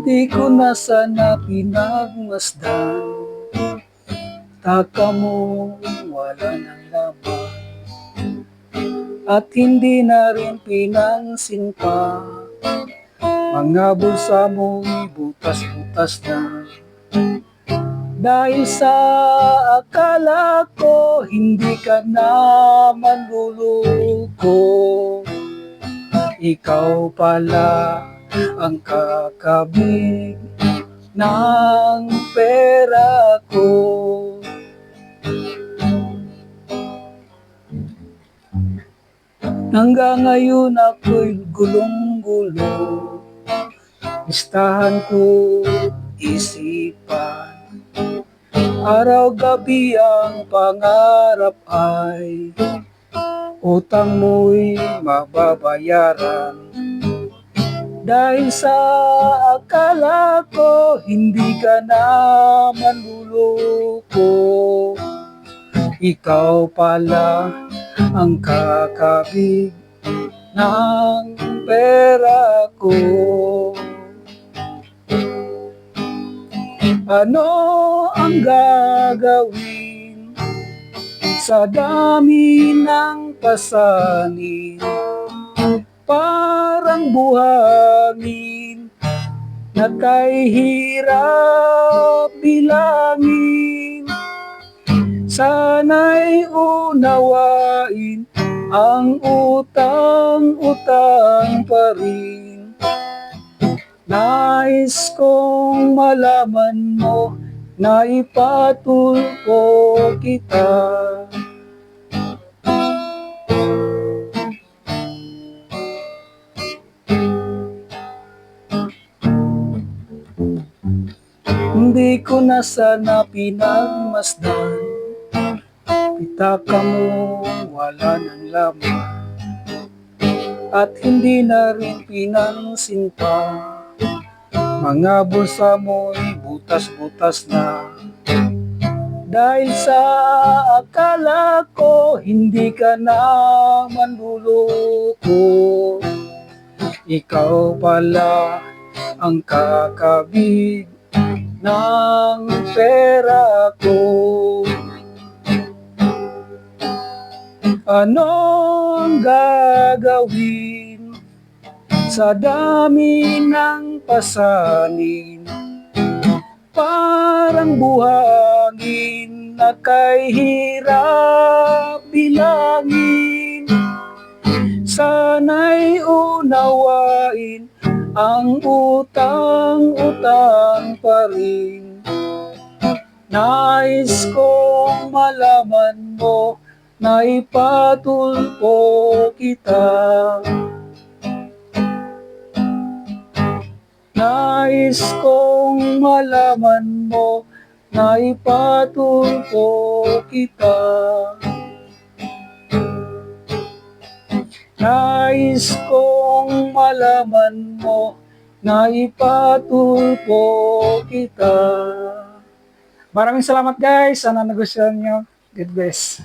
Hindi ko na sana pinagmasdan. Taka mo wala ng laman At hindi na rin pinansin pa. Mga bulsa mo'y butas-butas na. Dahil sa akala ko Hindi ka na manluluko Ikaw pala ang kakabig ng pera ko. Hanggang ngayon ako'y gulong-gulo. Listahan ko isipan. Araw-gabi ang pangarap ay Utang mo'y mababayaran dahil sa akala ko hindi ka na manluloko Ikaw pala ang kakabig ng pera ko. Ano ang gagawin sa dami ng pasanin parang buhangin na kay hirap bilangin. Sana'y unawain ang utang-utang pa rin. Nais kong malaman mo na ipatulpo kita. Hindi ko na sana pinagmasdan. Pitaka mo wala ng laman. At hindi na rin pinansin pa. Mga bulsa mo'y butas-butas na. Dahil sa akala ko Hindi ka na manluloko. Ikaw pala ang kakabig ng pera ko. Anong gagawin sa dami ng pasanin? Parang buhangin na kay hirap bilangin. Sana'y unawain ang utang-utang pa rin. Nais kong malaman mo na ipatulpo kita. Nais kong malaman mo na ipatulpo kita. Nais kong malaman mo na ipatulpo kita. Maraming salamat guys. Sana nagustuhan nyo. God bless.